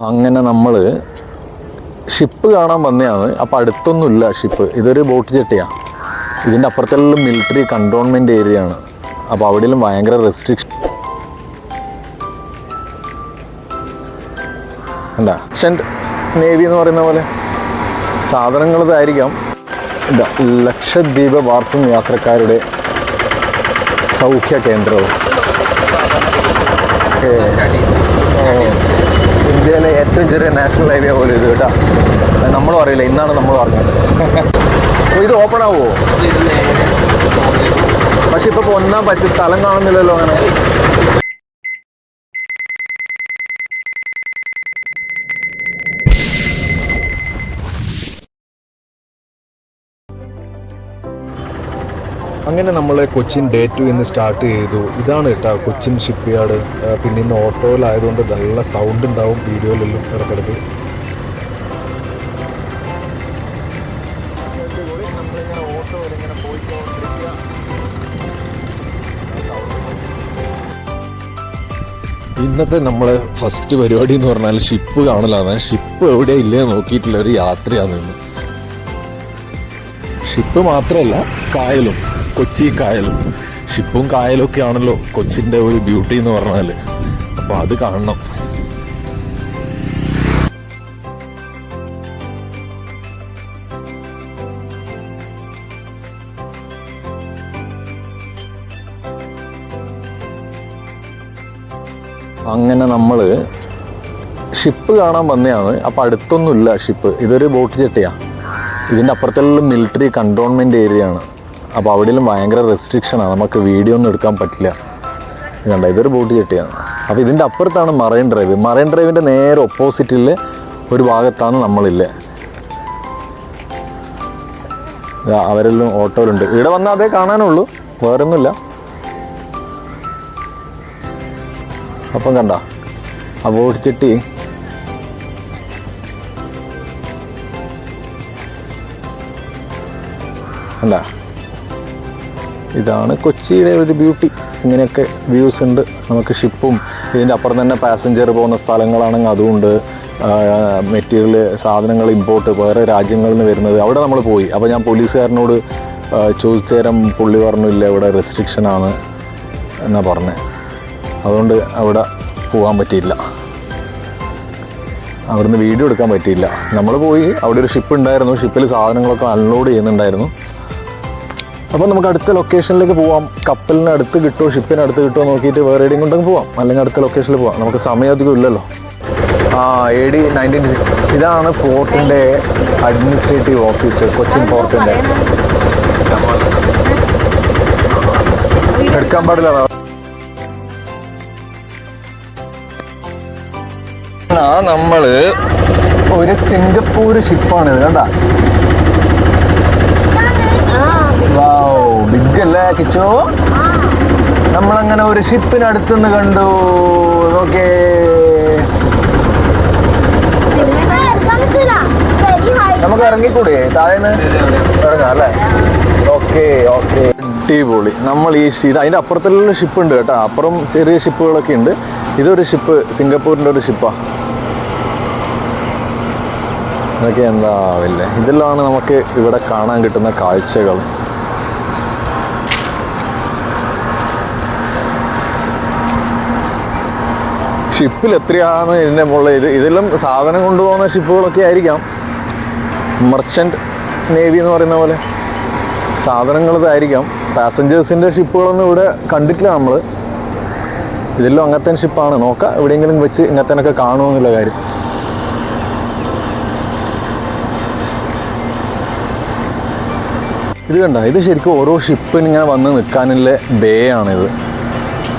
അങ്ങനെ നമ്മൾ ഷിപ്പ് കാണാൻ വന്നതാണ്. അപ്പോൾ അടുത്തൊന്നുമില്ല ഷിപ്പ് ഇതൊരു ബോട്ട് ചെട്ടിയാണ് ഇതിന്റെ അപ്പുറത്തെല്ലാം മിലിറ്ററി കണ്ടോൺമെന്റ് ഏരിയ ആണ്. അപ്പോൾ അവിടെയും ഭയങ്കര റെസ്ട്രിക്ഷൻ അല്ല സെന്റ് നേവി എന്ന് പറയുന്ന പോലെ സാധനങ്ങൾ ഇതായിരിക്കാം ഇതാ ലക്ഷദ്വീപ് വാർഫും യാത്രക്കാരുടെ സൗഖ്യ കേന്ദ്രവും. ഓ, ഇന്ത്യയിലെ ഏറ്റവും ചെറിയ നാഷണൽ ഹൈവേ പോലെ ഇത് കേട്ടോ. നമ്മളും അറിയില്ല ഇന്നാണ് നമ്മൾ പറഞ്ഞത് അപ്പോൾ ഇത് ഓപ്പൺ ആവുമോ പക്ഷെ ഇപ്പോൾ പൊന്നാൻ പറ്റിയ സ്ഥലം കാണുന്നില്ലല്ലോ അങ്ങനെ. അങ്ങനെ നമ്മൾ കൊച്ചിൻ ഡേ ടു ഇന്ന് സ്റ്റാർട്ട് ചെയ്തു. ഇതാണ് കേട്ടോ കൊച്ചിൻ ഷിപ്പ് യാർഡ് പിന്നെ ഇന്ന് ഓട്ടോയിലായതുകൊണ്ട് നല്ല സൗണ്ട് ഉണ്ടാവും വീഡിയോയിലെല്ലാം ഇടക്കിടക്ക്. ഇന്നത്തെ നമ്മളെ ഫസ്റ്റ് പരിപാടി എന്ന് പറഞ്ഞാൽ ഷിപ്പ് കാണലാണ്. ഷിപ്പ് എവിടെ ഇല്ലേ നോക്കിയിട്ടില്ല ഒരു യാത്രയാണ് ഷിപ്പ് മാത്രമല്ല കായലും. കൊച്ചി കായലും. ഷിപ്പും കായലും ഒക്കെ ആണല്ലോ കൊച്ചിന്റെ ഒരു ബ്യൂട്ടി എന്ന് പറഞ്ഞാൽ അപ്പോൾ അത് കാണണം. അങ്ങനെ നമ്മൾ ഷിപ്പ് കാണാൻ വന്നതാണ് അപ്പോൾ അടുത്തൊന്നുമില്ല ഷിപ്പ്. ഇതൊരു ബോട്ട് ചെട്ടിയാണ് ഇതിന്റെ അപ്പുറത്തുള്ള മിലിറ്ററി കണ്ടോൺമെന്റ് ഏരിയ ആണ്. അപ്പോൾ അവിടെയും ഭയങ്കര റെസ്ട്രിക്ഷനാണ് നമുക്ക് വീഡിയോ ഒന്നും എടുക്കാൻ പറ്റില്ല. കണ്ട? ഇതൊരു ബോട്ട് ചെട്ടിയാണ്. അപ്പോൾ ഇതിന്റെ അപ്പുറത്താണ് മറൈൻ ഡ്രൈവ് മറൈൻ ഡ്രൈവിന്റെ നേരെ ഓപ്പോസിറ്റിൽ ഒരു ഭാഗത്താണ് നമ്മളില്ലേ. അവരെല്ലാം ഓട്ടോയിലുണ്ട്. ഇവിടെ വന്നാൽ അതേ കാണാനുള്ളൂ. വേറൊന്നുമില്ല. അപ്പം കണ്ട? ആ ബോട്ട് ചെട്ടി. കണ്ട? ഇതാണ്. കൊച്ചിയിലെ ഒരു ബ്യൂട്ടി ഇങ്ങനെയൊക്കെ വ്യൂസ് ഉണ്ട്. നമുക്ക് ഷിപ്പും ഇതിന്റെ അപ്പുറം തന്നെ പാസഞ്ചർ പോകുന്ന സ്ഥലങ്ങളാണെങ്കിൽ അതുമുണ്ട്. മെറ്റീരിയൽ സാധനങ്ങൾ ഇമ്പോർട്ട് വേറെ രാജ്യങ്ങളിൽ നിന്ന് വരുന്നത്. അവിടെ നമ്മൾ പോയി. അപ്പോൾ ഞാൻ പോലീസുകാരനോട് ചോദിച്ചേരം പുള്ളി പറഞ്ഞു ഇല്ല ഇവിടെ റെസ്ട്രിക്ഷൻ ആണ് എന്നാ പറഞ്ഞത് അതുകൊണ്ട് അവിടെ പോകാൻ പറ്റിയില്ല. അവിടുന്ന് വീഡിയോ എടുക്കാൻ പറ്റിയില്ല. നമ്മൾ പോയി അവിടെ ഒരു ഷിപ്പ് ഉണ്ടായിരുന്നു. ഷിപ്പിൽ സാധനങ്ങളൊക്കെ അൺലോഡ് ചെയ്യുന്നുണ്ടായിരുന്നു. അപ്പോൾ നമുക്ക് അടുത്ത ലൊക്കേഷനിലേക്ക് പോവാം. കപ്പലിന് അടുത്ത് കിട്ടുമോ ഷിപ്പിന് അടുത്ത് കിട്ടുമോ നോക്കിയിട്ട് വേറെ എവിടെയും കൊണ്ടെങ്കിൽ പോവാം. അല്ലെങ്കിൽ അടുത്ത ലൊക്കേഷനിൽ പോവാം. നമുക്ക് സമയം അധികം ഇല്ലല്ലോ. ആ എ ഡി നയന്റീൻ ഇതാണ് പോർട്ടിന്റെ അഡ്മിനിസ്ട്രേറ്റീവ് ഓഫീസ് കൊച്ചിൻ പോർട്ടിന്റെ എടുക്കാൻ പാടില്ല. നമ്മൾ ഒരു സിംഗപ്പൂർ ഷിപ്പാണ് ഇത് കണ്ട. ബിഗ് അല്ലേ കിച്ചോ നമ്മളങ്ങനെ ഒരു ഷിപ്പിനടുത്തുനിന്ന് കണ്ടു. നോക്കേ നമുക്ക് ഇറങ്ങിക്കൂടെ? താഴേന്ന് ഇറങ്ങാം അല്ലേ? Okay okay. അടിപൊളി. നമ്മൾ ഈ ഇത് അതിന്റെ അപ്പുറത്തുള്ള ഷിപ്പ് ഉണ്ട് കേട്ടോ. അപ്പുറം ചെറിയ ഷിപ്പുകളൊക്കെ ഉണ്ട്. ഇതൊരു ഷിപ്പ് സിംഗപ്പൂരിന്റെ ഒരു ഷിപ്പാണ് ഇതൊക്കെ എന്താവില്ലേ ഇതെല്ലാമാണ് നമുക്ക് ഇവിടെ കാണാൻ കിട്ടുന്ന കാഴ്ചകൾ. ഷിപ്പിൽ എത്രയാണ് ഇതിന്റെ മുകളിൽ ഇത് ഇതെല്ലാം സാധനം കൊണ്ടുപോകുന്ന ഷിപ്പുകളൊക്കെ ആയിരിക്കാം. മർച്ചന്റ് നേവി എന്ന് പറയുന്ന പോലെ സാധനങ്ങൾ ഇതായിരിക്കാം. പാസഞ്ചേഴ്സിന്റെ ഷിപ്പുകളൊന്നും ഇവിടെ കണ്ടിട്ടില്ല നമ്മൾ ഇതെല്ലാം അങ്ങനത്തെ ഷിപ്പാണ്. നോക്കാം എവിടെയെങ്കിലും വെച്ച് ഇങ്ങനത്തേനൊക്കെ കാണുമെന്നുള്ള കാര്യം. ഇത് കണ്ട? ഇത് ശരിക്കും ഓരോ ഷിപ്പിന് ഇങ്ങനെ വന്ന് നിൽക്കാനുള്ള ബേ ആണിത്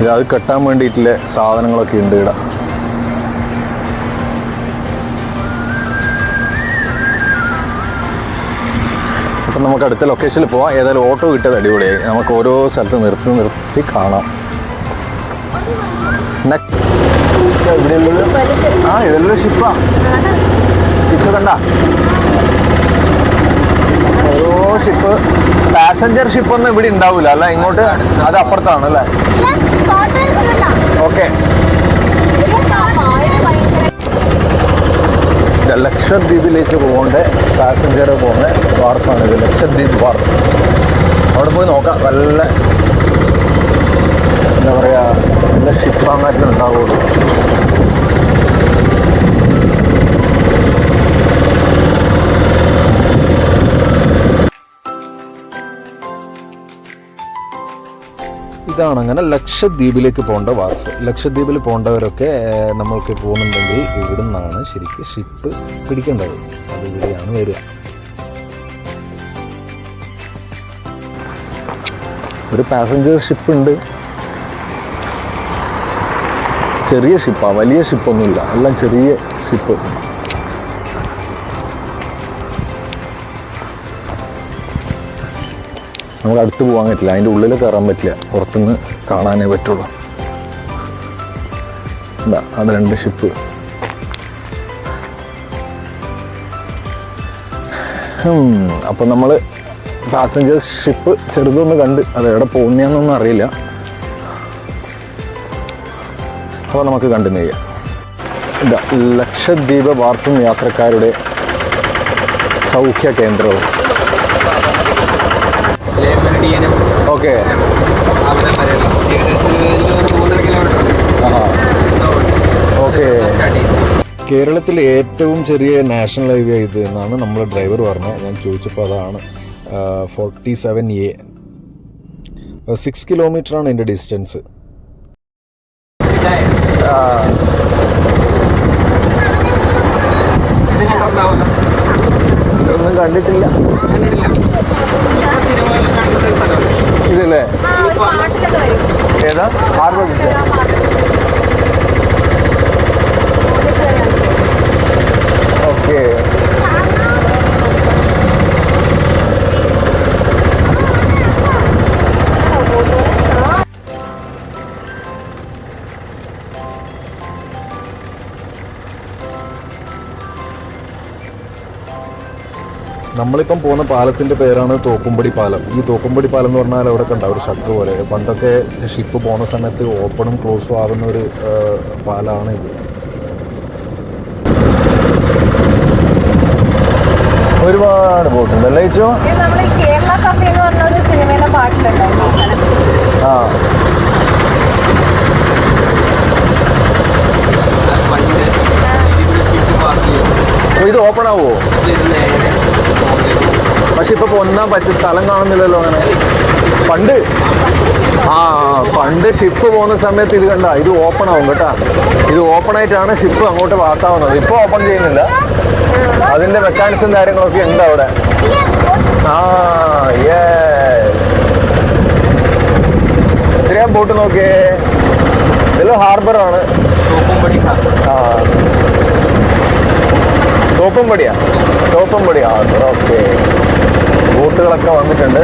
ഇത് അത് കെട്ടാൻ വേണ്ടിയിട്ടുള്ള സാധനങ്ങളൊക്കെ ഉണ്ട് ഇവിടെ. നമുക്ക് അടുത്ത ലൊക്കേഷനിൽ പോവാം. ഏതായാലും ഓട്ടോ കിട്ടിയത് അടിപൊളിയായി. നമുക്ക് ഓരോ സ്ഥലത്ത് നിർത്തി നിർത്തി കാണാം. ആ ഇതെല്ലാം ഷിപ്പാ ഷിപ്പ് കണ്ട? ഓരോ ഷിപ്പ് പാസഞ്ചർ ഷിപ്പ് ഒന്നും ഇവിടെ ഉണ്ടാവില്ല അല്ല? ഇങ്ങോട്ട് അത് അപ്പുറത്താണ് അല്ലേ ഓക്കെ ലക്ഷദ്വീപിലേക്ക് പോകേണ്ട പാസഞ്ചർ പോകുന്ന വാർഫാണ് ഇത് ലക്ഷദ്വീപ് വാർഫ് അവിടെ പോയി നോക്കാം നല്ല എന്താ പറയുക നല്ല ഷിപ്പാങ്ങാറ്റം ഉണ്ടാവുള്ളൂ. ഇതാണ് അങ്ങനെ ലക്ഷദ്വീപിലേക്ക് പോകേണ്ട വാർഫ് ലക്ഷദ്വീപിൽ പോകേണ്ടവരൊക്കെ നമ്മൾക്ക് പോകുന്നുണ്ടെങ്കിൽ ഇവിടെ നിന്നാണ് ശരിക്കും ഷിപ്പ് പിടിക്കേണ്ടത്. അത് ഇവിടെയാണ് വരിക. ഒരു പാസഞ്ചർ ഷിപ്പ് ഉണ്ട്. ചെറിയ ഷിപ്പാണ് വലിയ ഷിപ്പൊന്നുമില്ല. എല്ലാം ചെറിയ ഷിപ്പ്. നമുക്ക് അടുത്ത് പോകാൻ പറ്റില്ല. അതിന്റെ ഉള്ളിൽ കയറാൻ പറ്റില്ല. പുറത്തുനിന്ന് കാണാനേ പറ്റുള്ളൂ. എന്താ അത് രണ്ട് ഷിപ്പ് അപ്പം നമ്മൾ പാസഞ്ചേഴ്സ് ഷിപ്പ് ചെറുതൊന്ന് കണ്ട് അത് എവിടെ പോകുന്നതെന്നൊന്നും അറിയില്ല. അപ്പോൾ നമുക്ക് കണ്ടിന്യൂ ചെയ്യാം. ഇതാ ലക്ഷദ്വീപ് വാർഫും യാത്രക്കാരുടെ സൗഖ്യ കേന്ദ്രവും. ലേബർഡിയനും ഓക്കെ. അവിടെ വരെയുള്ള ഏകദേശം ഒരു മൂന്നര കിലോമീറ്റർ ഓക്കെ. കേരളത്തിലെ ഏറ്റവും ചെറിയ നാഷണൽ ഹൈവേ ഇത് എന്നാണ് നമ്മുടെ ഡ്രൈവർ പറഞ്ഞത്. ഞാൻ ചോദിച്ചപ്പോൾ അതാണ് forty seven A six kilometre ആണ് എന്റെ ഡിസ്റ്റൻസ് ഒന്നും കണ്ടിട്ടില്ല. നമ്മളിപ്പം പോകുന്ന പാലത്തിന്റെ പേരാണ് തോക്കുംപടി പാലം. ഈ തോക്കുംപടി പാലം എന്ന് പറഞ്ഞാൽ അവിടെ കണ്ട? ഒരു ഷട്ടർ പോലെ. പണ്ടൊക്കെ ഷിപ്പ് പോകുന്ന സമയത്ത് ഓപ്പണും ക്ലോസും ആകുന്ന ഒരു പാലമാണ് ഇത്. ഒരുപാട് ബോട്ടുണ്ട് അല്ലേ ചോ കേരള കഫേ എന്ന് പറഞ്ഞ ഒരു സിനിമയിലെ പാട്ടിലുണ്ടായിരുന്നു. ആ. ഇത് ഓപ്പൺ ആവുമോ പക്ഷെ ഇപ്പൊ പൊന്നാൻ പറ്റിയ സ്ഥലം കാണുന്നില്ലല്ലോ അങ്ങനെ. പണ്ട്? ആ പണ്ട് ഷിപ്പ് പോകുന്ന സമയത്ത് ഇത് കണ്ട ഇത് ഓപ്പൺ ആവും കേട്ടാ. ഇത് ഓപ്പൺ ആയിട്ടാണ് ഷിപ്പ് അങ്ങോട്ട് പാസ്സാവുന്നത് ഇപ്പൊ ഓപ്പൺ ചെയ്യുന്നില്ല. അതിന്റെ മെക്കാനിസം കാര്യങ്ങളൊക്കെ ഉണ്ട് അവിടെ. ആ എത്രയാ ബോട്ട് നോക്കിയേ? ഇതെല്ലാം ഹാർബർ ആണ്. തോപ്പുംപടി ആ. തോപ്പുംപടിയാ? തോപ്പുംപടി. ഹാർബർ ഓക്കെ ബോട്ടുകളൊക്കെ വന്നിട്ടുണ്ട്.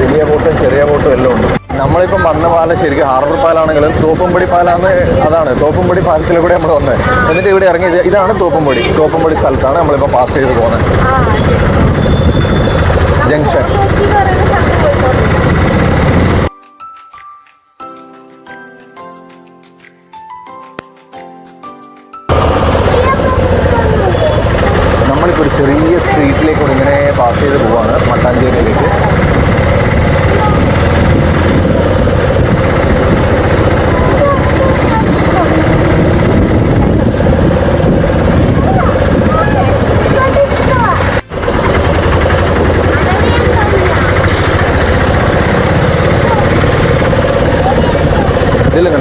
വലിയ ബോട്ടും ചെറിയ ബോട്ടും എല്ലാം ഉണ്ട്. നമ്മളിപ്പം വന്ന പാലം ശരിക്കും ഹാർബർ പാലാണെങ്കിലും തോപ്പുംപടി പാലാന്ന് അതാണ്. തോപ്പുംപടി പാലത്തിലൂടെ കൂടെ നമ്മൾ വന്നത് എന്നിട്ട് ഇവിടെ ഇറങ്ങിയത് ഇതാണ് തോപ്പുംപടി. തോപ്പുംപടി സ്ഥലത്താണ് നമ്മളിപ്പോൾ പാസ് ചെയ്ത് പോകുന്നത് ജംഗ്ഷൻ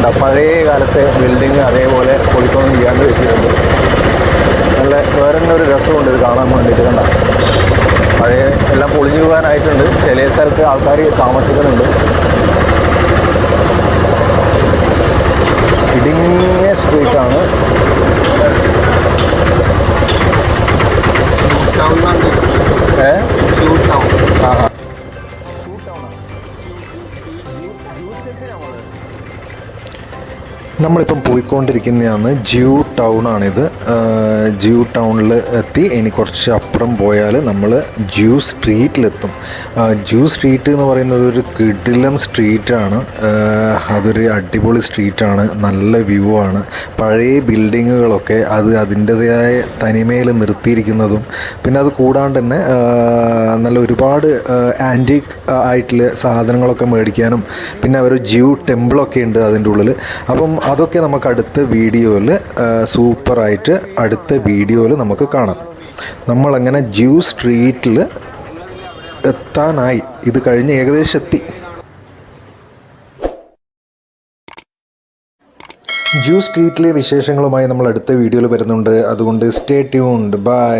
പഴയ കാലത്തെ ബിൽഡിങ് അതേപോലെ പൊളിക്കൊന്നും ചെയ്യാണ്ട് വെച്ചിട്ടുണ്ട്. നല്ല വേറെ തന്നെ ഒരു രസമുണ്ട് ഇത് കാണാൻ വേണ്ടിയിട്ട് കണ്ട. പഴയ എല്ലാം പൊളിഞ്ഞു പോകാനായിട്ടുണ്ട്. ചില സ്ഥലത്ത് ആൾക്കാർ താമസിക്കുന്നുണ്ട്. ഇടുങ്ങിയ സ്ട്രീറ്റാണ് ഏ? ആ ആ. നമ്മളിപ്പം പോയിക്കൊണ്ടിരിക്കുന്നതാണ് ജ്യൂ ടൗൺ ആണിത്. ജ്യൂ ടൗണിൽ എത്തി. ഇനി കുറച്ച് അപ്പുറം പോയാൽ നമ്മൾ ജ്യൂ സ്ട്രീറ്റിലെത്തും. ജ്യൂ സ്ട്രീറ്റ് എന്ന് പറയുന്നത് ഒരു കിടിലം സ്ട്രീറ്റാണ്. അതൊരു അടിപൊളി സ്ട്രീറ്റാണ്. നല്ല വ്യൂ ആണ്. പഴയ ബിൽഡിങ്ങുകളൊക്കെ അത് അതിന്റെതായ തനിമയിൽ നിർത്തിയിരിക്കുന്നതും. പിന്നെ അത് കൂടാണ്ട് തന്നെ നല്ല ഒരുപാട് ആന്റീക്ക് ആയിട്ടുള്ള സാധനങ്ങളൊക്കെ മേടിക്കാനും പിന്നെ അവർ ജ്യൂ ടെമ്പിളൊക്കെ ഉണ്ട് അതിന്റെ ഉള്ളിൽ അപ്പം അതൊക്കെ നമുക്ക് അടുത്ത വീഡിയോയിൽ സൂപ്പറായിട്ട് അടുത്ത വീഡിയോയിൽ നമുക്ക് കാണാം. നമ്മളങ്ങനെ ജ്യൂ സ്ട്രീറ്റിൽ എത്താനായി. ഇത് കഴിഞ്ഞ് ഏകദേശം എത്തി. ജ്യൂ സ്ട്രീറ്റിലെ വിശേഷങ്ങളുമായി നമ്മൾ അടുത്ത വീഡിയോയിൽ വരുന്നുണ്ട്. അതുകൊണ്ട് സ്റ്റേ ട്യൂൺഡ്. ബൈ.